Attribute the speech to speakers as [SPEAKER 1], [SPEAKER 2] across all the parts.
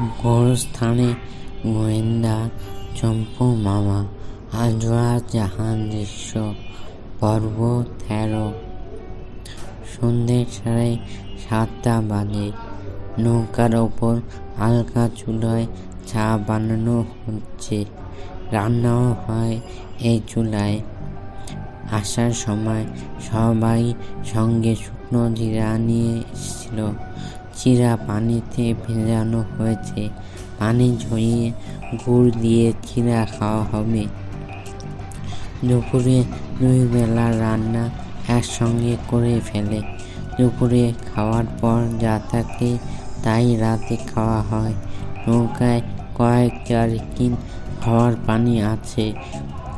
[SPEAKER 1] গোরস্থানে গোয়েন্দা চম্পু মামা, আজরা জাহান দৃশ্য, পর্ব তেরো। সন্ধ্যে সাড়ে সাতটা বাজে। নৌকার ওপর হালকা চুলায় চা বানানো হচ্ছে। রান্নাও হয় এই চুলায়। আসার সময় সবাই সঙ্গে শুকনো জিরা নিয়ে এসেছিল। চিরা পানিতে ভেজানো হয়েছে। পানি ঝরিয়ে গুড় দিয়ে চিরা খাওয়া হবে। দুপুরে দুই বেলা রান্না একসঙ্গে করে ফেলে। দুপুরে খাওয়ার পর যা থাকে তাই রাতে খাওয়া হয়। নৌকায় কয়েক জারকিন খাওয়ার পানি আছে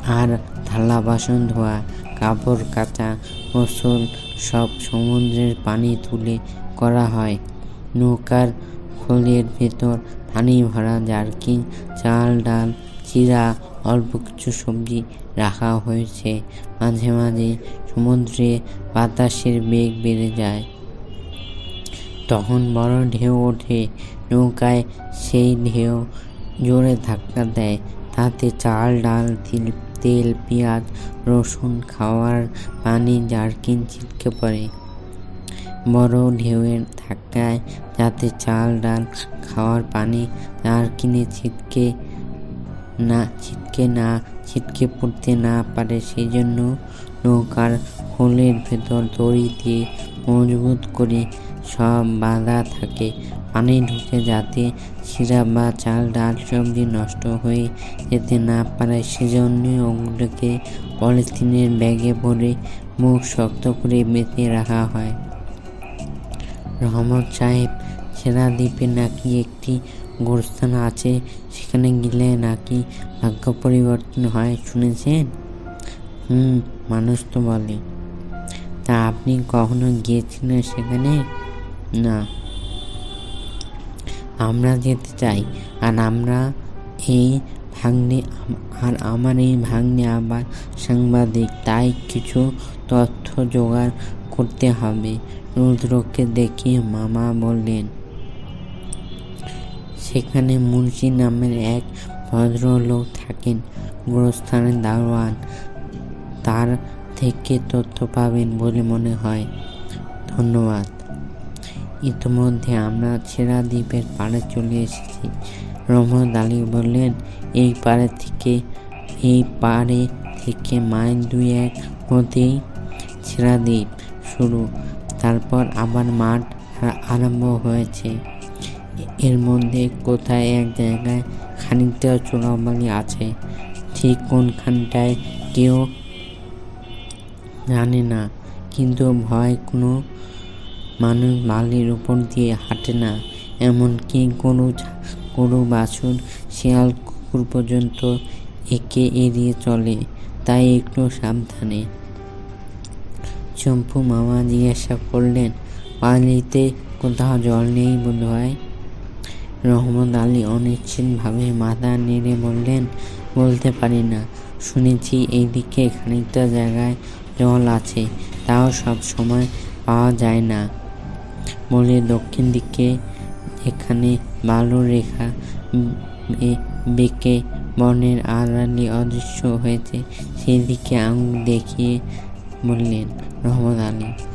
[SPEAKER 1] আর থালা, বাসন ধোয়া, কাপড় কাচা, গোসল সব সমুদ্রের পানি তুলে করা হয়। নৌকার খোলের ভেতর পানি ভরা জারকিন, চাল, ডাল, চিরা, অল্প কিছু সবজি রাখা হয়েছে। মাঝে মাঝে সমুদ্রে বাতাসের বেগ বেড়ে যায়। তখন বড় ঢেউ ওঠে। নৌকায় সেই ঢেউ জোরে ধাক্কা দেয়। তাতে চাল, ডাল, তিল, তেল, পেঁয়াজ, রসুন, খাওয়ার পানি জারকিন ছিটকে পড়ে। বড় ঢেউয়ের ধাক্কায় যাতে চাল, ডাল খাওয়ার পানি আর কিনে ছিটকে না ছিটকে না, ছিটকে পড়তে না পারে। সেই জন্য নৌকার হোলের ভেতর দড়ি দিয়ে মজবুত করে সব বাঁধা থাকে। পানি ঢুকে যাতে শিরা বা চাল, ডাল সবজি নষ্ট হয়ে যেতে না পারে। সেজন্য ওগুলোকে পলিথিনের ব্যাগে ভরে মুখ শক্ত করে বেঁধে রাখা হয়। রহমত সাহেব সেরা দ্বীপে নাকি একটি গোরস্থান আছে, সেখানে গেলে নাকি ভাগ্য পরিবর্তন হয় শুনেছেন? হুম, মানুষ তো বলে। তা আপনি কখনো গিয়েছিলেন সেখানে? না। আমরা যেতে চাই, আর আমরা এই ভাগ্নে, আর আমার এই ভাগ্নে আবার সাংবাদিক, তাই কিছু তথ্য জোগাড় করতে হবে। রুদ্রকে দেখিয়ে মামা বললেন, সেখানে মুন্সি নামের এক ভদ্রলোক থাকেন গোরস্থানের দারোয়ান। তার থেকে তথ্য পাবেন বলে মনে হয়। ধন্যবাদ। ইতিমধ্যে আমরা ছেঁড়া দ্বীপের পাড়ে চলে এসেছি। রহমত আলী বললেন, এই পাড়ে থেকে, এই পাড়ে থেকে মাইল দুই এক হতেই ছেঁড়া দ্বীপ। শুরু। তারপর আবার মাঠ আরম্ভ হয়েছে। এর মধ্যে কোথায় এক জায়গায় খানিকটা চোরাবালি আছে, ঠিক কোনখানটায় কেউ জানে না। কিন্তু ভয় কোনো মানুষ বালির উপর দিয়ে হাঁটে না। এমনকি গরু গরু, বাছুর, শিয়াল, কুকুর পর্যন্ত একে এড়িয়ে চলে, তাই একটু সাবধানে। চম্পু মামা জিজ্ঞাসা করলেন পালিতে কোথাও জল নেই বোধ হয় রহমত আলী অনিশ্চিতভাবে মাথা নেড়ে বললেন, বলতে পারি না। শুনেছি এইদিকে খানিকটা জায়গায় জল আছে, তাও সব সময় পাওয়া যায় না। বলে দক্ষিণ দিকে এখানে বালু রেখা বেঁকে বনের আড়ালি অদৃশ্য হয়েছে সেই দিকে আঙুল দেখিয়ে বললেন রহমত আলী